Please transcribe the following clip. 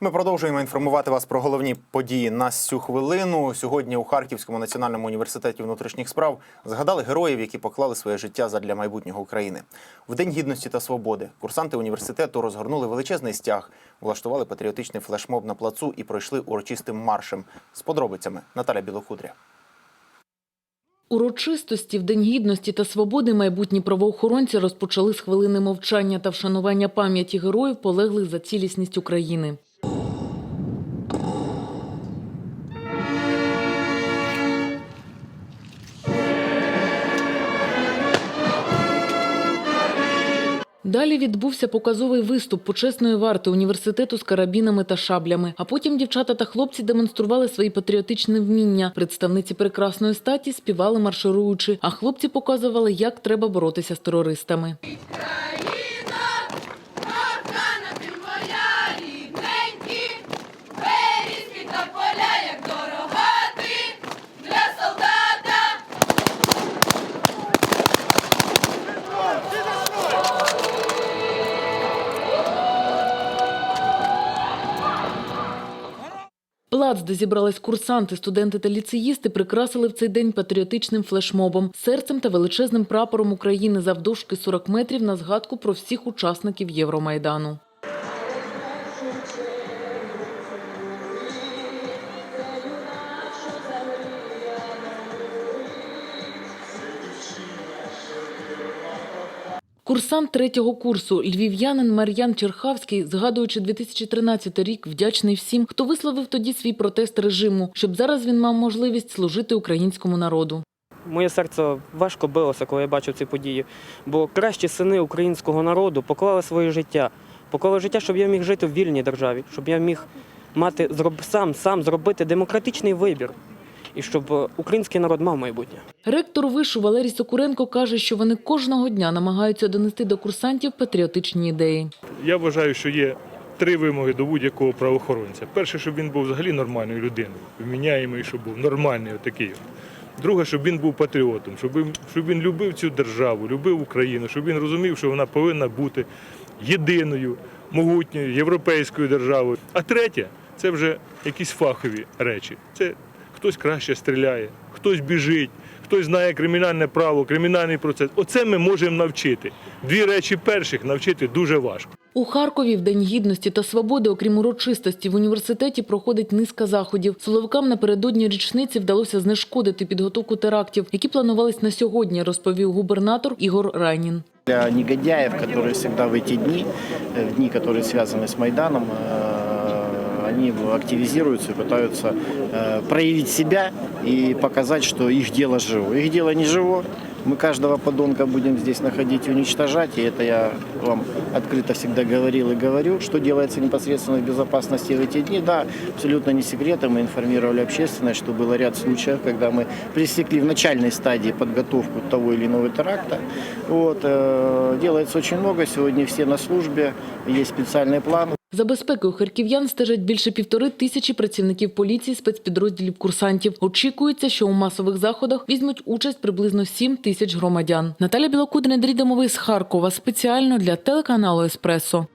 Ми продовжуємо інформувати вас про головні події на цю хвилину. Сьогодні у Харківському національному університеті внутрішніх справ згадали героїв, які поклали своє життя задля майбутнього України. В День гідності та свободи курсанти університету розгорнули величезний стяг, влаштували патріотичний флешмоб на плацу і пройшли урочистим маршем. З подробицями Наталя Білокудря. Урочистості в День гідності та свободи майбутні правоохоронці розпочали з хвилини мовчання та вшанування пам'яті героїв, полеглих за цілісність України. Далі відбувся показовий виступ почесної варти університету з карабінами та шаблями. А потім дівчата та хлопці демонстрували свої патріотичні вміння. Представниці прекрасної статі співали маршируючи, а хлопці показували, як треба боротися з терористами. Плац, де зібрались курсанти, студенти та ліцеїсти, прикрасили в цей день патріотичним флешмобом, серцем та величезним прапором України завдовжки 40 метрів на згадку про всіх учасників Євромайдану. Курсант третього курсу львів'янин Мар'ян Черхавський, згадуючи 2013 рік, вдячний всім, хто висловив тоді свій протест режиму, щоб зараз він мав можливість служити українському народу. Моє серце важко билося, коли я бачив ці події. Бо кращі сини українського народу поклали своє життя. Поклали життя, щоб я міг жити в вільній державі, щоб я міг мати сам, сам зробити демократичний вибір. І щоб е, український народ мав майбутнє. Ректор вишу Валерій Сокуренко каже, що вони кожного дня намагаються донести до курсантів патріотичні ідеї. Я вважаю, що є три вимоги до будь-якого правоохоронця. Перше, щоб він був взагалі нормальною людиною, вміняємий, щоб був нормальний отакий. Друге, щоб він був патріотом, щоб він, щоб він любив цю державу, любив Україну, щоб він розумів, що вона повинна бути єдиною, могутньою, європейською державою. А третє це вже якісь фахові речі. Це хтось краще стріляє, хтось біжить, хтось знає кримінальне право, кримінальний процес. Оце ми можемо навчити. Дві речі перших навчити дуже важко. У Харкові в День гідності та свободи, окрім урочистості, в університеті проходить низка заходів. Силовикам напередодні річниці вдалося знешкодити підготовку терактів, які планувались на сьогодні, розповів губернатор Ігор Райнін. Для негодяев, которые всегда в эти дни, э, в дни, которые связаны с Майданом, э, они активизируются и пытаются э, проявить себя и показать, что их дело живо. Их дело не живо. Мы каждого подонка будем здесь находить и уничтожать. И это я вам открыто всегда говорил и говорю. Что делается непосредственно в безопасности в эти дни, да, абсолютно не секрет. и Мы информировали общественность, что было ряд случаев, когда мы пресекли в начальной стадии подготовку того или иного теракта. Вот, э, делается очень много. Сегодня все на службе. Есть специальный план. За безпекою харків'ян стежать більше півтори тисячі працівників поліції спецпідрозділів курсантів. Очікується, що у масових заходах візьмуть участь приблизно 7 тисяч громадян. Наталя Білокудрина, Андрій Домовий з Харкова спеціально для телеканалу Еспресо.